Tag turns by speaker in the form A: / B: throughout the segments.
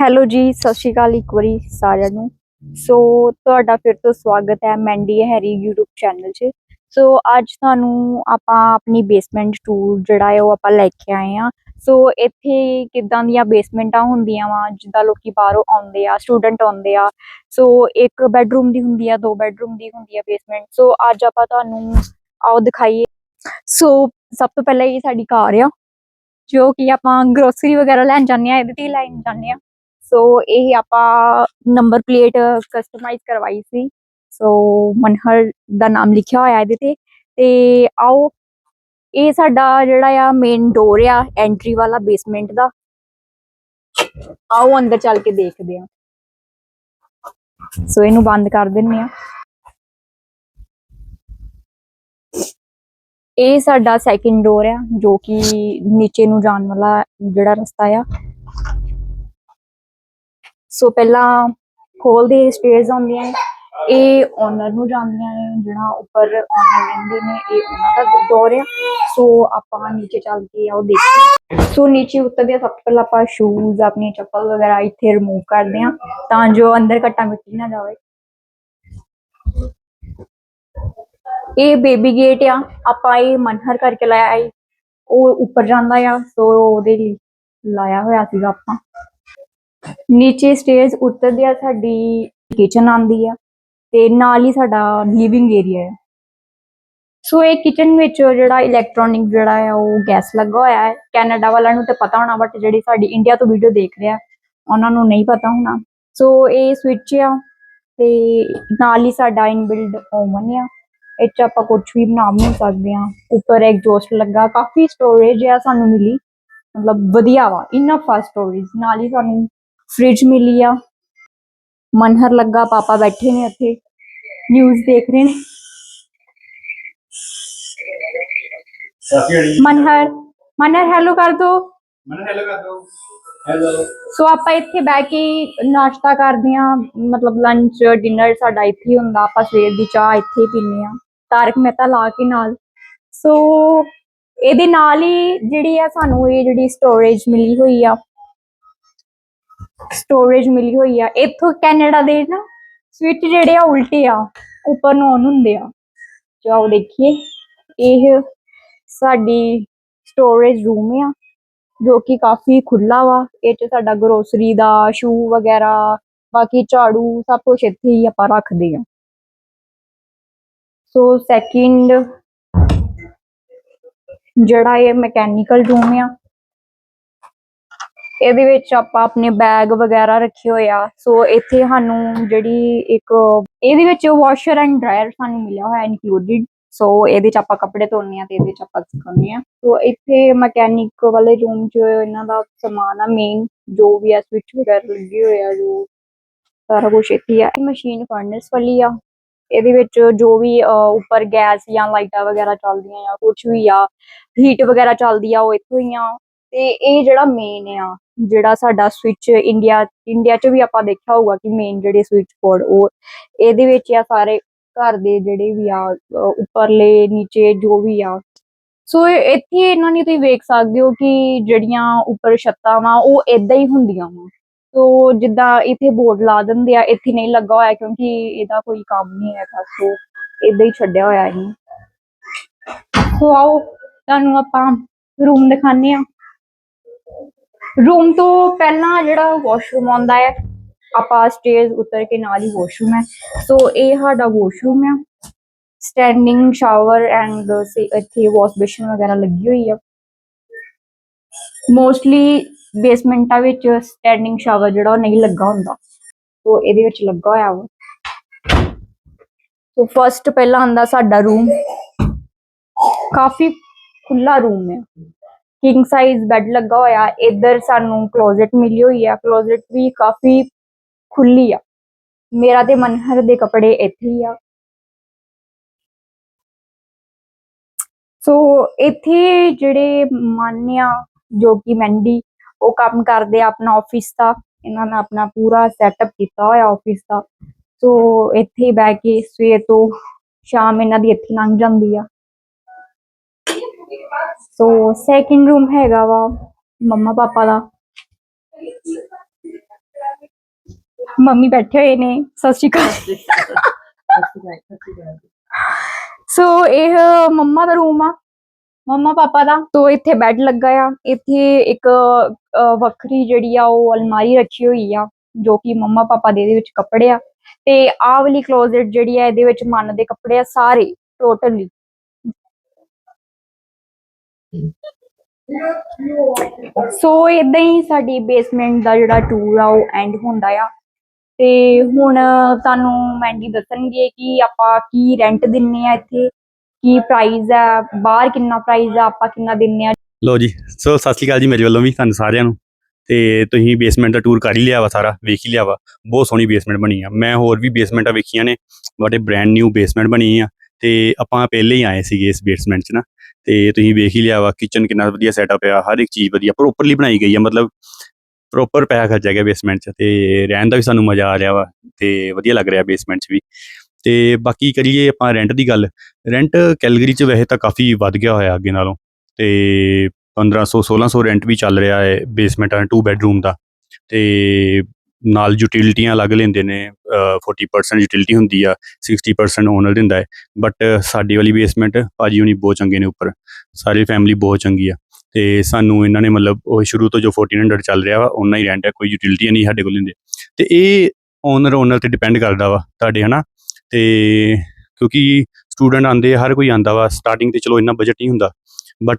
A: Hello ਜੀ, ਸਤਿ ਸ਼੍ਰੀ ਅਕਾਲ ਇੱਕ ਵਾਰੀ ਸਾਰਿਆਂ ਨੂੰ। ਸੋ ਤੁਹਾਡਾ ਫਿਰ ਤੋਂ ਸਵਾਗਤ ਹੈ ਮੈਂਡੀ ਹੈਰੀ YouTube ਚੈਨਲ 'ਚ। ਸੋ ਅੱਜ ਤੁਹਾਨੂੰ ਆਪਾਂ ਆਪਣੀ ਬੇਸਮੈਂਟ ਟੂਰ ਜਿਹੜਾ ਹੈ ਉਹ ਆਪਾਂ ਲੈ ਕੇ ਆਏ ਆ ਸੋ ਇੱਥੇ ਕਿੱਦਾਂ ਦੀਆਂ ਬੇਸਮੈਂਟਾਂ ਹੁੰਦੀਆਂ ਵਾ, ਜਿੱਦਾਂ ਲੋਕੀ ਬਾਹਰੋਂ ਆਉਂਦੇ ਆ ਸਟੂਡੈਂਟ ਆਉਂਦੇ ਆ। ਸੋ ਇੱਕ ਬੈੱਡਰੂਮ ਦੀ ਹੁੰਦੀ ਆ, ਦੋ ਬੈੱਡਰੂਮ ਦੀ ਹੁੰਦੀ ਆ ਬੇਸਮੈਂਟ ਸੋ ਅੱਜ ਆਪਾਂ ਤੁਹਾਨੂੰ ਆਓ ਦਿਖਾਈਏ। ਸੋ ਸਭ ਤੋਂ ਪਹਿਲਾਂ ਇਹ ਸਾਡੀ ਕਾਰ ਆ, ਜੋ ਕਿ ਆਪਾਂ ਗਰੋਸਰੀ ਵਗੈਰਾ ਲੈਣ ਜਾਂਦੇ ਆ, ਇਹਦੇ ਤੇ ਹੀ ਲੈਣ ਜਾਂਦੇ ਆ। ਸੋ ਇਹ ਆਪਾਂ ਨੰਬਰ ਪਲੇਟ ਕਸਟਮਾਈਜ਼ ਕਰਵਾਈ ਸੀ। ਸੋ ਮਨਹਰ ਦਾ ਨਾਮ ਲਿਖਿਆ ਹੋਇਆ ਇਹਦੇ ਤੇ। ਤੇ ਆਓ, ਇਹ ਸਾਡਾ ਜਿਹੜਾ ਆ ਮੇਨ ਡੋਰ ਆ ਐਂਟਰੀ ਵਾਲਾ ਬੇਸਮੈਂਟ ਦਾ। ਆਓ, ਅੰਦਰ ਚੱਲ ਕੇ ਦੇਖਦੇ ਆ ਸੋ ਇਹਨੂੰ ਬੰਦ ਕਰ ਦਿੰਨੇ ਆ ਇਹ ਸਾਡਾ ਸੈਕਿੰਡ ਡੋਰ ਆ, ਜੋ ਕਿ ਨੀਚੇ ਨੂੰ ਜਾਣ ਵਾਲਾ ਜਿਹੜਾ ਰਸਤਾ ਆ। ਸੋ ਪਹਿਲਾਂ ਖੋਲਦੇ ਸਟੇਅਰਸ ਆਉਂਦੀਆਂ ਨੇ, ਇਹ ਓਨਰ ਨੂੰ ਜਾਂਦੀਆਂ ਨੇ, ਜਿਹੜਾ ਉੱਪਰ ਓਨਰ ਰਹਿੰਦੇ ਨੇ, ਇਹ ਉਹਨਾਂ ਦਾ ਡੋਰ ਆ। ਸੋ ਆਪਾਂ ਨੀਚੇ ਚੱਲ ਕੇ ਆਓ ਦੇਖਦੇ ਸੋ ਨੀਚੇ ਉਤਰਦੇ ਸਭ ਤੋਂ ਪਹਿਲਾਂ ਆਪਾਂ ਸ਼ੂਜ਼ ਆਪਣੀ ਚੱਪਲ ਵਗੈਰਾ ਇੱਥੇ ਰਿਮੂਵ ਕਰਦੇ ਆ ਤਾਂ ਜੋ ਅੰਦਰ ਘੱਟਾ ਮਿੱਟੀ ਨਾ ਜਾਵੇ। ਇਹ ਬੇਬੀ ਗੇਟ ਆ, ਆਪਾਂ ਇਹ ਮਨਹਰ ਕਰਕੇ ਲਾਇਆ ਹੈ ਉਹ ਉੱਪਰ ਜਾਂਦਾ ਆ ਸੋ ਉਹਦੇ ਲਈ ਲਾਇਆ ਹੋਇਆ ਸੀਗਾ ਆਪਾਂ। ਨੀਚੇ ਸਟੇਜ ਉਤਰਦੇ ਆ ਸਾਡੀ ਕਿਚਨ ਆਂਦੀ ਆ ਤੇ ਨਾਲ ਹੀ ਸਾਡਾ ਲਿਵਿੰਗ ਏਰੀਆ ਹੈ ਸੋ ਇਹ ਕਿਚਨ ਵਿੱਚ ਜਿਹੜਾ ਇਲੈਕਟ੍ਰੋਨਿਕ ਜਿਹੜਾ ਆ ਉਹ ਗੈਸ ਲੱਗਾ ਹੋਇਆ ਹੈ। ਕੈਨੇਡਾ ਵਾਲਿਆਂ ਨੂੰ ਤਾਂ ਪਤਾ ਹੋਣਾ ਬਟ ਜਿਹੜੀ ਸਾਡੀ ਇੰਡੀਆ ਤੋਂ ਵੀਡੀਓ ਦੇਖ ਰਿਹਾ, ਉਹਨਾਂ ਨੂੰ ਨਹੀਂ ਪਤਾ ਹੋਣਾ। ਸੋ ਇਹ ਸਵਿਚ ਆ ਤੇ ਨਾਲ ਹੀ ਸਾਡਾ ਇਨਬਿਲਡ ਓਵਨ ਆ। ਇਹ 'ਚ ਆਪਾਂ ਕੁਝ ਵੀ ਬਣਾ ਬਣਾ ਸਕਦੇ ਆ ਉੱਪਰ ਐਗਜ਼ੌਸਟ ਲੱਗਾ, ਕਾਫੀ ਸਟੋਰੇਜ ਆ ਸਾਨੂੰ ਮਿਲੀ। ਮਤਲਬ ਵਧੀਆ ਵਾ ਇਨਫ ਫਾਸਟ ਸਟੋਰੇਜ ਨਾਲ ਹੀ ਸਾਨੂੰ ਫ੍ਰਿਜ ਮਿਲੀ ਆ। ਮਨਹਰ ਲੱਗਾ ਪਾਪਾ ਬੈਠੇ ਨੇ ਇੱਥੇ ਨਿਊਜ਼ ਦੇਖ ਰਹੇ ਨੇ। ਮਨਹਰ ਮਨਹਰ ਹੈਲੋ ਕਰ ਦੋ।
B: ਮਨ ਹੈਲੋ ਕਰ ਦੋ। ਹੈਲੋ
A: ਸੋ ਆਪਾਂ ਇੱਥੇ ਬਹਿ ਕੇ ਨਾਸ਼ਤਾ ਕਰਦੇ ਆ ਮਤਲਬ ਲੰਚ ਡਿਨਰ ਸਾਡਾ ਇੱਥੇ ਹੁੰਦਾ। ਆਪਾਂ ਸਵੇਰ ਦੀ ਚਾਹ ਇੱਥੇ ਪੀਂਦੇ ਆ ਤਾਰਕ ਮਹਿਤਾ ਲਾ ਕੇ ਨਾਲ। ਸੋ ਇਹਦੇ ਨਾਲ ਹੀ ਜਿਹੜੀ ਆ ਸਾਨੂੰ ਇਹ ਜਿਹੜੀ ਸਟੋਰੇਜ ਮਿਲੀ ਹੋਈ ਆ। ਸਟੋਰੇਜ ਮਿਲੀ ਹੋਈ ਆ। ਇੱਥੋਂ ਕੈਨੇਡਾ ਦੇ ਨਾ ਸਵਿਚ ਜਿਹੜੇ ਆ ਉਲਟੇ ਆ, ਉੱਪਰ ਨੂੰ ਔਨ ਹੁੰਦੇ ਆ। ਜਾਓ ਦੇਖੀਏ। ਇਹ ਸਾਡੀ ਸਟੋਰੇਜ ਰੂਮ ਆ, ਜੋ ਕਿ ਕਾਫੀ ਖੁੱਲਾ ਵਾ। ਇਹ ਚ ਸਾਡਾ ਗਰੋਸਰੀ ਦਾ ਸ਼ੂ ਵਗੈਰਾ, ਬਾਕੀ ਝਾੜੂ ਸਭ ਕੁਝ ਇੱਥੇ ਹੀ ਆਪਾਂ ਰੱਖਦੇ ਆ। ਸੋ ਸੈਕਿੰਡ ਜਿਹੜਾ ਇਹ ਮੈਕੈਨੀਕਲ ਰੂਮ ਆ ਇਹਦੇ ਵਿੱਚ ਆਪਾਂ ਆਪਣੇ ਬੈਗ ਵਗੈਰਾ ਰੱਖੇ ਹੋਏ ਆ। ਸੋ ਇੱਥੇ ਸਾਨੂੰ ਜਿਹੜੀ ਇੱਕ, ਇਹਦੇ ਵਿੱਚ ਵਾਸ਼ਰ ਐਂਡ ਡਰਾਇਰ ਸਾਨੂੰ ਮਿਲਿਆ ਹੋਇਆ ਇਨਕਲੂਡਡ ਸੋ ਇਹਦੇ ਚ ਆਪਾਂ ਕੱਪੜੇ ਧੋਨੇ ਆ ਤੇ ਇਹਦੇ ਚ ਆਪਾਂ ਸੁਕਾਉਂਦੇ ਆ। ਸੋ ਇੱਥੇ ਮਕੈਨਿਕ ਵਾਲੇ ਰੂਮ 'ਚ ਇਹਨਾਂ ਦਾ ਸਮਾਨ ਆ ਮੇਨ ਜੋ ਵੀ ਆ ਸਵਿਚ ਵਗੈਰਾ ਲੱਗੇ ਹੋਏ ਆ, ਜੋ ਸਾਰਾ ਕੁਝ ਇੱਥੇ ਆ। ਮਸ਼ੀਨ ਫਰਨਸ ਵਾਲੀ ਆ। ਇਹਦੇ ਵਿੱਚ ਜੋ ਵੀ ਉੱਪਰ ਗੈਸ ਜਾਂ ਲਾਈਟਾਂ ਵਗੈਰਾ ਚੱਲਦੀਆਂ ਆ ਕੁਝ ਵੀ ਆ ਹੀਟ ਵਗੈਰਾ ਚੱਲਦੀ ਆ, ਉਹ ਇੱਥੋਂ ਹੀ ਆ। ਤੇ ਇਹ ਜਿਹੜਾ ਮੇਨ ਆ, ਜਿਹੜਾ ਸਾਡਾ ਸਵਿਚ ਇੰਡੀਆ ਇੰਡੀਆ 'ਚ ਵੀ ਆਪਾਂ ਦੇਖਿਆ ਹੋਊਗਾ ਕਿ ਮੇਨ ਜਿਹੜੇ ਸਵਿਚ ਬੋਰਡ ਉਹ ਇਹਦੇ ਵਿੱਚ ਆ ਸਾਰੇ ਘਰ ਦੇ ਜਿਹੜੇ ਵੀ ਆ, ਅਹ ਉੱਪਰਲੇ, ਨੀਚੇ ਜੋ ਵੀ ਆ। ਸੋ ਇਹ- ਇੱਥੇ ਇਹਨਾਂ ਨੇ ਤੁਸੀਂ ਵੇਖ ਸਕਦੇ ਹੋ ਕਿ ਜਿਹੜੀਆਂ ਉੱਪਰ ਛੱਤਾਂ ਵਾ, ਉਹ ਇਦਾਂ ਹੀ ਹੁੰਦੀਆਂ ਵਾ। ਸੋ ਜਿੱਦਾਂ ਇੱਥੇ ਬੋਰਡ ਲਾ ਦਿੰਦੇ ਆ, ਇੱਥੇ ਨਹੀਂ ਲੱਗਾ ਹੋਇਆ ਕਿਉਂਕਿ ਇਹਦਾ ਕੋਈ ਕੰਮ ਨਹੀਂ ਹੈਗਾ। ਸੋ ਇਦਾਂ ਹੀ ਛੱਡਿਆ ਹੋਇਆ ਇਹਨੂੰ ਸੋ ਆਓ, ਤੁਹਾਨੂੰ ਆਪਾਂ ਰੂਮ ਦਿਖਾਣੇ ਆ ਰੂਮ ਤੋਂ ਪਹਿਲਾਂ ਜਿਹੜਾ ਵਾਸ਼ਰੂਮ ਆਉਂਦਾ ਹੈ, ਆਪਾਂ ਸਟੇਅਰਸ ਉਤਰ ਕੇ ਨਾਲ ਹੀ ਵਾਸ਼ਰੂਮ ਹੈ। ਸੋ ਇਹ ਸਾਡਾ ਵਾਸ਼ਰੂਮ ਆ। ਸਟੈਂਡਿੰਗ ਸ਼ਾਵਰ ਐਂਡ ਇੱਥੇ ਵਾਸ਼ ਬੇਸਿਨ ਵਗੈਰਾ ਲੱਗੀ ਹੋਈ ਆ। ਮੋਸਟਲੀ ਬੇਸਮੈਂਟਾਂ ਵਿੱਚ ਸਟੈਂਡਿੰਗ ਸ਼ਾਵਰ ਜਿਹੜਾ ਉਹ ਨਹੀਂ ਲੱਗਾ ਹੁੰਦਾ। ਸੋ ਇਹਦੇ ਵਿੱਚ ਲੱਗਾ ਹੋਇਆ ਵਾ। ਸੋ ਫਰਸਟ ਪਹਿਲਾਂ ਆਂਦਾ ਸਾਡਾ ਰੂਮ ਕਾਫੀ ਖੁੱਲਾ ਰੂਮ ਹੈ ਕਿੰਗ ਸਾਈਜ਼ ਬੈੱਡ ਲੱਗਾ ਹੋਇਆ, ਇੱਧਰ ਸਾਨੂੰ ਕਲੋਜ਼ਟ ਮਿਲੀ ਹੋਈ ਆ ਕਲੋਜ਼ਟ ਵੀ ਕਾਫੀ ਖੁੱਲੀ ਆ। ਮੇਰਾ ਤੇ ਮਨਹਰ ਦੇ ਕੱਪੜੇ ਇੱਥੇ ਹੀ ਆ। ਸੋ ਇੱਥੇ ਜਿਹੜੇ ਮਾਨਿਆ ਜੋ ਕਿ ਮੈਂਡੀ ਉਹ ਕੰਮ ਕਰਦੇ ਆ ਆਪਣਾ ਆਫਿਸ ਦਾ। ਇਹਨਾਂ ਨੇ ਆਪਣਾ ਪੂਰਾ ਸੈਟਅਪ ਕੀਤਾ ਹੋਇਆ ਆਫਿਸ ਦਾ। ਸੋ ਇੱਥੇ ਹੀ ਬਹਿ ਕੇ ਸਵੇਰ ਤੋਂ ਸ਼ਾਮ ਇਹਨਾਂ ਦੀ ਇੱਥੇ ਲੰਘ ਜਾਂਦੀ ਆ। ਸੋ ਸੈਕਿੰਡ ਰੂਮ ਹੈਗਾ ਵਾ, ਮੰਮਾ ਪਾਪਾ ਦਾ। ਮੰਮੀ ਬੈਠੇ ਹੋਏ ਨੇ, ਸਤਿ ਸ਼੍ਰੀ ਅਕਾਲ। ਸੋ ਇਹ ਮੰਮਾ ਦਾ ਰੂਮ ਆ, ਮੰਮਾ ਪਾਪਾ ਦਾ। ਸੋ ਇੱਥੇ ਬੈੱਡ ਲੱਗਾ ਆ। ਇੱਥੇ ਇੱਕ ਵੱਖਰੀ ਜਿਹੜੀ ਆ, ਉਹ ਅਲਮਾਰੀ ਰੱਖੀ ਹੋਈ ਆ, ਜੋ ਕਿ ਮੰਮਾ ਪਾਪਾ ਦੇ ਇਹਦੇ ਵਿੱਚ ਕੱਪੜੇ ਆ। ਤੇ ਆਹ ਵਾਲੀ ਕਲੋਜ਼ਟ ਜਿਹੜੀ ਆ, ਇਹਦੇ ਵਿੱਚ ਮਨ ਦੇ ਕੱਪੜੇ ਆ ਸਾਰੇ ਟੋਟਲੀ ਸੋ ਇਦਾਂ ਹੀ ਸਾਡੀ ਬੇਸਮੈਂਟ ਦਾ ਜਿਹੜਾ ਟੂਰ ਆ, ਉਹ ਐਂਡ ਹੁੰਦਾ ਆ। ਤੇ ਹੁਣ ਤੁਹਾਨੂੰ ਮੈਂਡੀ ਦੱਸਣਗੇ ਕਿ ਆਪਾਂ ਕੀ ਰੈਂਟ ਦਿੰਨੇ ਆ ਇੱਥੇ, ਕੀ ਪ੍ਰਾਈਸ ਆ, ਬਾਹਰ ਕਿੰਨਾ ਪ੍ਰਾਈਸ ਆ, ਆਪਾਂ ਕਿੰਨਾ ਦਿੰਨੇ ਆ।
C: ਲੋ ਜੀ, ਸੋ ਸਤਿ ਸ਼੍ਰੀ ਅਕਾਲ ਜੀ ਮੇਰੇ ਵੱਲੋਂ ਵੀ, ਤੁਹਾਨੂੰ ਸਾਰਿਆਂ ਨੂੰ। ਤੇ ਤੁਸੀਂ ਬੇਸਮੈਂਟ ਦਾ ਟੂਰ ਕਰ ਹੀ ਲਿਆ ਵਾ ਸਾਰਾ, ਵੇਖ ਹੀ ਲਿਆ ਵਾ। ਬਹੁਤ ਸੋਹਣੀ ਬੇਸਮੈਂਟ ਬਣੀ ਆ। ਮੈਂ ਹੋਰ ਵੀ ਬੇਸਮੈਂਟਾਂ ਵੇਖੀਆਂ ਨੇ ਬੜੇ ਬ੍ਰੈਂਡ ਨਿਊ ਬੇਸਮੈਂਟ ਬਣੀ ਆ। ਤੇ ਆਪਾਂ ਪਹਿਲੇ ਹੀ ਆਏ ਸੀਗੇ ਇਸ ਬੇਸਮੈਂਟ 'ਚ ਨਾ। ਤੇ ਤੁਸੀਂ ਵੇਖ ਹੀ ਲਿਆ ਵਾ ਕਿਚਨ ਕਿੰਨਾ ਵਧੀਆ ਸੈਟਅਪ ਆ, ਹਰ ਇੱਕ ਚੀਜ਼ ਵਧੀਆ ਪ੍ਰੋਪਰਲੀ ਬਣਾਈ ਗਈ ਆ, ਮਤਲਬ ਪ੍ਰੋਪਰ ਪੈਸਾ ਖਰਚਿਆ ਗਿਆ ਬੇਸਮੈਂਟ 'ਚ ਤੇ ਰਹਿਣ ਦਾ ਵੀ ਸਾਨੂੰ ਮਜ਼ਾ ਆ ਰਿਹਾ ਵਾ ਤੇ ਵਧੀਆ ਲੱਗ ਰਿਹਾ ਬੇਸਮੈਂਟ 'ਚ ਵੀ। ਤੇ ਬਾਕੀ ਕਰੀਏ ਆਪਾਂ ਰੈਂਟ ਦੀ ਗੱਲ ਰੈਂਟ ਕੈਲਗਰੀ 'ਚ ਵੈਸੇ ਤਾਂ ਕਾਫੀ ਵੱਧ ਗਿਆ ਹੋਇਆ ਅੱਗੇ ਨਾਲੋਂ ਤੇ 1500 1600 ਰੈਂਟ ਵੀ ਚੱਲ ਰਿਹਾ ਹੈ ਬੇਸਮੈਂਟ ਦਾ 2 ਬੈਡਰੂਮ ਦਾ ਤੇ ਨਾਲ ਯੂਟਿਲਿਟੀਆਂ ਅਲੱਗ ਲੈਂਦੇ ਨੇ, ਅਹ 40% ਯੂਟਿਲਿਟੀ ਹੁੰਦੀ ਆ 60% ਓਨਰ ਦਿੰਦਾ ਹੈ। ਬਟ ਸਾਡੀ ਵਾਲੀ ਬੇਸਮੈਂਟ ਭਾਜੀ ਹੁਣੀ ਬਹੁਤ ਚੰਗੇ ਨੇ ਉੱਪਰ। ਸਾਰੀ ਫੈਮਿਲੀ ਬਹੁਤ ਚੰਗੀ ਆ। ਤੇ ਸਾਨੂੰ ਇਹਨਾਂ ਨੇ ਮਤਲਬ ਉਹ ਸ਼ੁਰੂ ਤੋਂ ਜੋ 1400 ਚੱਲ ਰਿਹਾ ਵਾ ਉਹਨਾਂ ਹੀ ਰੈਂਟ ਹੈ, ਕੋਈ ਯੂਟਿਲਿਟੀ ਨਹੀਂ ਸਾਡੇ ਕੋਲ ਲੈਂਦੇ। ਤੇ ਇਹ ਓਨਰ ਓਨਰ ਤੇ ਡਿਪੈਂਡ ਕਰਦਾ ਵਾ ਤੁਹਾਡੇ, ਹਨਾ? ਤੇ ਕਿਉਂਕਿ ਸਟੂਡੈਂਟ ਆਂਦੇ ਹਰ ਕੋਈ ਆਂਦਾ ਵਾ ਸਟਾਰਟਿੰਗ ਤੇ ਚਲੋ ਇੰਨਾ ਬਜਟ ਨਹੀਂ ਹੁੰਦਾ। ਬਟ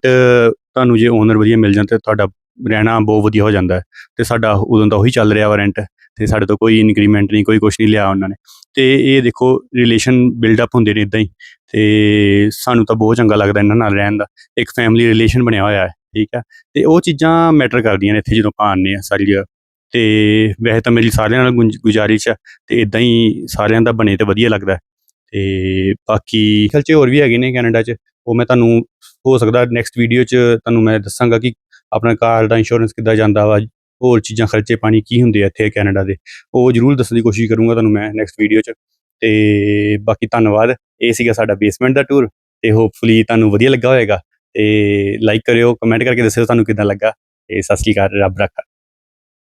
C: ਤੁਹਾਨੂੰ ਜੇ ਓਨਰ ਵਧੀਆ ਮਿਲ ਜਾਣ ਤੇ ਤੁਹਾਡਾ ਰਹਿਣਾ ਬਹੁਤ ਵਧੀਆ ਹੋ ਜਾਂਦਾ ਹੈ। ਤੇ ਸਾਡਾ ਉਦੋਂ ਦਾ ਉਹੀ ਚੱਲ ਰਿਹਾ ਵਾ ਰੈਂਟ ਤੇ ਸਾਡੇ ਤੋਂ ਕੋਈ ਇਨਕਰੀਮੈਂਟ ਨਹੀਂ, ਕੋਈ ਕੁਝ ਨਹੀਂ ਲਿਆ ਉਹਨਾਂ ਨੇ। ਤੇ ਇਹ ਦੇਖੋ ਰਿਲੇਸ਼ਨ ਬਿਲਡ ਅਪ ਹੁੰਦੇ ਨੇ ਇਦਾਂ ਹੀ। ਤੇ ਸਾਨੂੰ ਤਾਂ ਬਹੁਤ ਚੰਗਾ ਲੱਗਦਾ ਇਹਨਾਂ ਨਾਲ ਰਹਿਣ ਦਾ। ਇੱਕ ਫੈਮਿਲੀ ਰਿਲੇਸ਼ਨ ਬਣਿਆ ਹੋਇਆ ਹੈ, ਠੀਕ ਹੈ। ਤੇ ਉਹ ਚੀਜ਼ਾਂ ਮੈਟਰ ਕਰਦੀਆਂ ਨੇ ਇੱਥੇ ਜਦੋਂ ਆਪਾਂ ਆਉਂਦੇ ਆ ਸਾਰੀ ਜਗ੍ਹਾ। ਤੇ ਵੈਸੇ ਤਾਂ ਮੇਰੀ ਸਾਰਿਆਂ ਨਾਲ ਗੁੰਜ- ਗੁਜ਼ਾਰਿਸ਼ ਹੈ, ਤੇ ਇਦਾਂ ਹੀ ਸਾਰਿਆਂ ਦਾ ਬਣੇ ਤੇ ਵਧੀਆ ਲੱਗਦਾ ਹੈ। ਤੇ ਬਾਕੀ ਖਲਚੇ ਹੋਰ ਵੀ ਹੈਗੇ ਨੇ ਕੈਨੇਡਾ 'ਚ। ਉਹ ਮੈਂ ਤੁਹਾਨੂੰ, ਹੋ ਸਕਦਾ ਨੈਕਸਟ ਵੀਡੀਓ 'ਚ ਤੁਹਾਨੂੰ ਮੈਂ ਦੱਸਾਂਗਾ ਕਿ ਆਪਣਾ ਕਾਰ ਦਾ ਇੰਸ਼ੋਰੈਂਸ ਕਿੱਦਾਂ ਜਾਂਦਾ ਵਾ, ਹੋਰ ਚੀਜ਼ਾਂ ਖਰਚੇ ਪਾਣੀ ਕੀ ਹੁੰਦੇ ਆ ਇੱਥੇ ਕੈਨੇਡਾ ਦੇ, ਉਹ ਜ਼ਰੂਰ ਦੱਸਣ ਦੀ ਕੋਸ਼ਿਸ਼ ਕਰੂੰਗਾ ਤੁਹਾਨੂੰ ਮੈਂ ਨੈਕਸਟ ਵੀਡੀਓ 'ਚ। ਤੇ ਬਾਕੀ ਧੰਨਵਾਦ, ਇਹ ਸੀਗਾ ਸਾਡਾ ਬੇਸਮੈਂਟ ਦਾ ਟੂਰ ਤੇ ਹੋਪਫੁਲੀ ਤੁਹਾਨੂੰ ਵਧੀਆ ਲੱਗਾ ਹੋਵੇਗਾ ਤੇ ਲਾਈਕ ਕਰਿਓ ਕਮੈਂਟ ਕਰਕੇ ਦੱਸਿਓ ਤੁਹਾਨੂੰ ਕਿੱਦਾਂ ਲੱਗਾ। ਤੇ ਸਤਿ ਸ਼੍ਰੀ ਅਕਾਲ, ਰੱਬ ਰੱਖਾ।